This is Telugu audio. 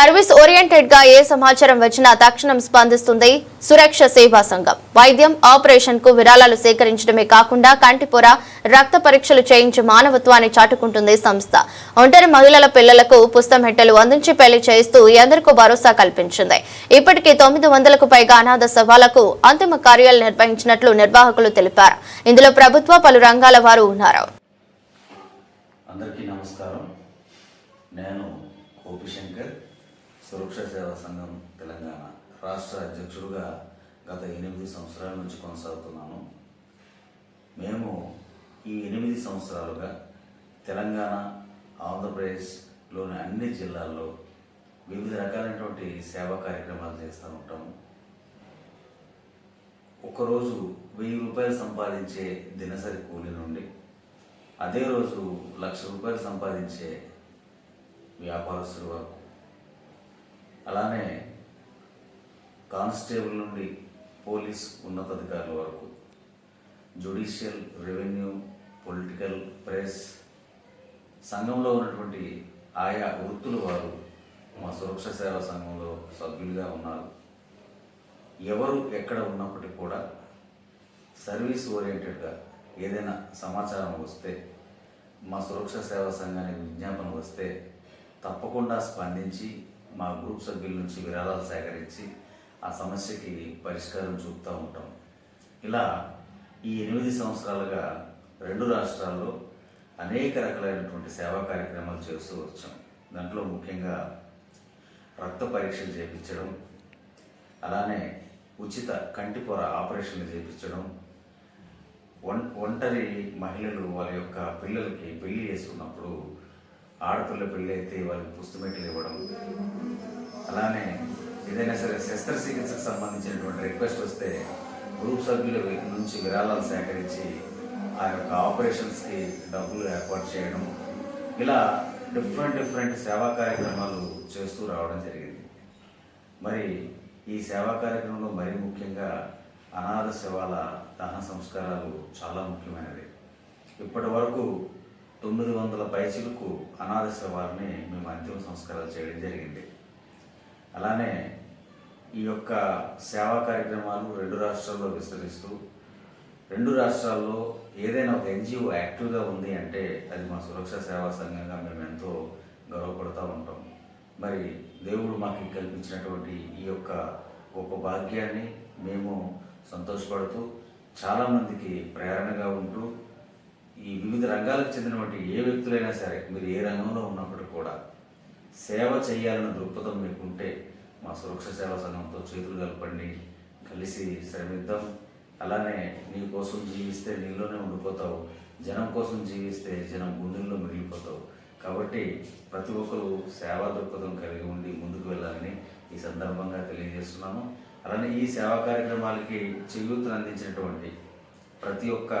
సర్వీస్ ఓరియంటెడ్గా ఏ సమాచారం వచ్చినా తక్షణం స్పందిస్తుంది సురక్ష సేవా సంఘం. వైద్యం ఆపరేషన్కు విరాళాలు సేకరించడమే కాకుండా కంటిపొర రక్త పరీక్షలు చేయించి మానవత్వాన్ని చాటుకుంటుంది సంస్థ. ఒంటరి మహిళల పిల్లలకు పుస్తమెట్టలు అందించి పెళ్ళి చేస్తూ ఎందరికో భరోసా కల్పించింది. ఇప్పటికే తొమ్మిది వందలకు పైగా అనాథ సభలకు అంతిమ కార్యాలు నిర్వహించినట్లు నిర్వాహకులు తెలిపారు. ఇందులో ప్రభుత్వ పలు రంగాల వారు ఉన్నారు. అందరికీ నమస్కారం. నేను కోపిశంకర్. సురక్ష సేవా సంఘం తెలంగాణ రాష్ట్ర అధ్యక్షుడుగా గత ఎనిమిది సంవత్సరాల నుంచి కొనసాగుతున్నాను. మేము ఈ ఎనిమిది సంవత్సరాలుగా తెలంగాణ ఆంధ్రప్రదేశ్లోని అన్ని జిల్లాల్లో వివిధ రకాలైనటువంటి సేవా కార్యక్రమాలు చేస్తూ ఉంటాము ఒకరోజు వెయ్యి రూపాయలు సంపాదించే దినసరి కూలి నుండి అదే రోజు లక్ష రూపాయలు సంపాదించే వ్యాపారస్తుల వరకు అలానే కానిస్టేబుల్ నుండి పోలీస్ ఉన్నతాధికారుల వరకు జ్యుడిషియల్ రెవెన్యూ పొలిటికల్ ప్రెస్ సంఘంలో ఉన్నటువంటి ఆయా వృత్తులు వారు మా సురక్ష సేవా సంఘంలో సభ్యులుగా ఉన్నారు. ఎవరు ఎక్కడ ఉన్నప్పటికీ కూడా సర్వీస్ ఓరియంటెడ్గా ఏదైనా సమాచారం వస్తే మా సురక్ష సేవా సంఘానికి విజ్ఞాపన వస్తే తప్పకుండా స్పందించి మా గ్రూప్ సభ్యుల నుంచి విరాళాలు సేకరించి ఆ సమస్యకి పరిష్కారం చూపుతూ ఉంటాం. ఇలా ఈ ఎనిమిది సంవత్సరాలుగా రెండు రాష్ట్రాల్లో అనేక రకాలైనటువంటి సేవా కార్యక్రమాలు చేస్తూ వచ్చాం. దాంట్లో ముఖ్యంగా రక్త పరీక్షలు చేయించడం అలానే ఉచిత కంటిపొర ఆపరేషన్లు చేయించడం ఒం- ఒంటరి మహిళలు వాళ్ళ యొక్క పిల్లలకి పెళ్ళి చేసుకున్నప్పుడు ఆడపిల్ల పెళ్ళి అయితే వాళ్ళకి పుస్తమెట్లు ఇవ్వడం. అలానే ఏదైనా సరే శస్త్రచికిత్సకు సంబంధించినటువంటి రిక్వెస్ట్ వస్తే గ్రూప్ సభ్యుల నుంచి విరాళాలు సేకరించి ఆ యొక్క ఆపరేషన్స్కి డబ్బులు ఏర్పాటు చేయడం. ఇలా డిఫరెంట్ డిఫరెంట్ సేవా కార్యక్రమాలు చేస్తూ రావడం జరిగింది. మరి ఈ సేవా కార్యక్రమంలో మరీ ముఖ్యంగా అనాథ శవాల దహన సంస్కారాలు చాలా ముఖ్యమైనవి. ఇప్పటి వరకు తొమ్మిది వందల పైచిలకు అనాథ వారిని మేము అంతిమ సంస్కారాలు చేయడం జరిగింది. అలానే ఈ యొక్క సేవా కార్యక్రమాలు రెండు రాష్ట్రాల్లో విస్తరిస్తూ రెండు రాష్ట్రాల్లో ఏదైనా ఒక ఎన్జిఓ యాక్టివ్గా ఉంది అంటే అది మా సురక్ష సేవా సంఘంగా మేము ఎంతో గర్వపడుతూ ఉంటాం. మరి దేవుడు మాకు కల్పించినటువంటి ఈ యొక్క గొప్ప భాగ్యాన్ని మేము సంతోషపడుతూ చాలామందికి ప్రేరణగా ఉంటూ ఈ వివిధ రంగాలకు చెందినటువంటి ఏ వ్యక్తులైనా సరే మీరు ఏ రంగంలో ఉన్నప్పటికీ కూడా సేవ చేయాలన్న దృక్పథం మీకుంటే మా సురక్ష సేవా సంఘంతో చేతులు కలపండి కలిసి శ్రమిద్దాం. అలానే నీ కోసం జీవిస్తే నీలోనే ఉండిపోతావు జనం కోసం జీవిస్తే జనం గుండెల్లో మిగిలిపోతావు. కాబట్టి ప్రతి ఒక్కరు సేవా దృక్పథం కలిగి ఉండి ముందుకు వెళ్ళాలని ఈ సందర్భంగా తెలియజేస్తున్నాను. అలానే ఈ సేవా కార్యక్రమాలకి చేయూతను అందించినటువంటి ప్రతి ఒక్క